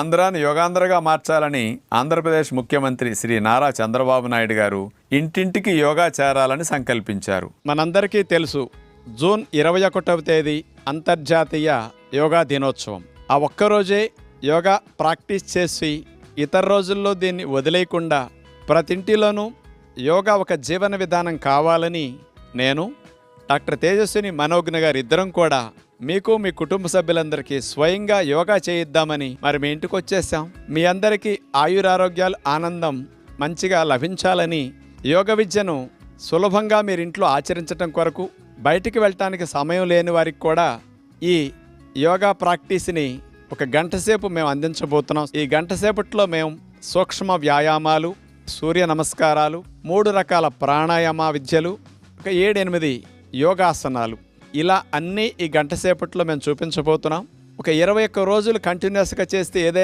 ఆంధ్రాను యోగాంధ్రగా మార్చాలని ఆంధ్రప్రదేశ్ ముఖ్యమంత్రి శ్రీ నారా చంద్రబాబు నాయుడు గారు ఇంటింటికి యోగా చేరాలని సంకల్పించారు. మనందరికీ తెలుసు జూన్ ఇరవై ఒకటవ తేదీ అంతర్జాతీయ యోగా దినోత్సవం. ఆ ఒక్కరోజే యోగా ప్రాక్టీస్ చేసి ఇతర రోజుల్లో దీన్ని వదిలేయకుండా ప్రతింటిలోనూ యోగా ఒక జీవన విధానం కావాలని నేను డాక్టర్ తేజస్విని మనోజ్ఞ గారు ఇద్దరం కూడా మీకు మీ కుటుంబ సభ్యులందరికీ స్వయంగా యోగా చేయిద్దామని మరి మీ ఇంటికి వచ్చేసాం మీ అందరికీ ఆయురారోగ్యాలు ఆనందం మంచిగా లభించాలని యోగ విద్యను సులభంగా మీరు ఇంట్లో ఆచరించటం కొరకు బయటికి వెళ్ళటానికి సమయం లేని వారికి కూడా ఈ యోగా ప్రాక్టీస్ని ఒక గంట సేపు మేము అందించబోతున్నాం. ఈ గంట సేపట్లో మేము సూక్ష్మ వ్యాయామాలు సూర్య నమస్కారాలు మూడు రకాల ప్రాణాయామ విద్యలు ఒక ఏడెనిమిది యోగాసనాలు. ఇలా అన్నీ ఈ గంట సేపట్లో మేము చూపించబోతున్నాం. ఒక ఇరవై ఒక్క రోజులు కంటిన్యూస్గా చేస్తే ఏదైనా